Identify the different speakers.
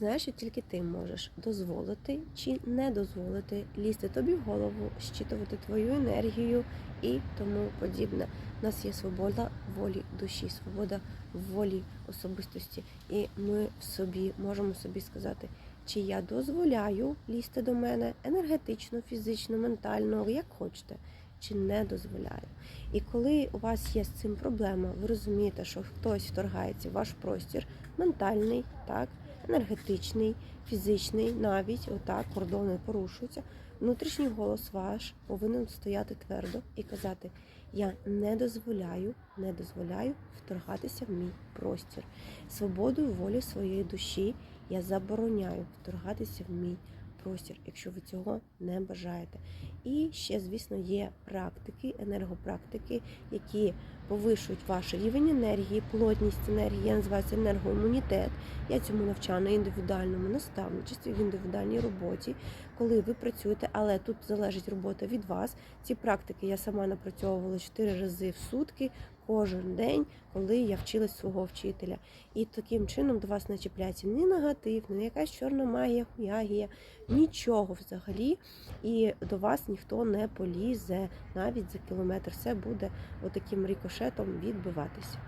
Speaker 1: знаєш, що тільки ти можеш дозволити чи не дозволити лізти тобі в голову, щитувати твою енергію і тому подібне. У нас є свобода волі душі, свобода волі особистості, і ми в собі можемо собі сказати, чи я дозволяю лізти до мене енергетично, фізично, ментально, як хочете, чи не дозволяю. І коли у вас є з цим проблема, ви розумієте, що хтось вторгається в ваш простір, ментальний, так, енергетичний, фізичний, навіть отак кордони порушуються. Внутрішній голос ваш повинен стояти твердо і казати: Я не дозволяю, не дозволяю вторгатися в мій простір. Свободою волі своєї душі я забороняю вторгатися в мій простір, якщо ви цього не бажаєте. І ще, звісно, є практики, енергопрактики, які повишують ваш рівень енергії, плотність енергії, я називаю енергоімунітет. Я цьому навчаю на індивідуальному наставничестві, в індивідуальній роботі, коли ви працюєте, але тут залежить робота від вас. Ці практики я сама напрацьовувала 4 рази в сутки, кожен день, коли я вчилась свого вчителя. І таким чином до вас не чіпляється ні негатив, ні якась чорна магія, хуягія, нічого взагалі. І до вас ніхто не полізе навіть за кілометр. Все буде отаким рікошетом відбиватися.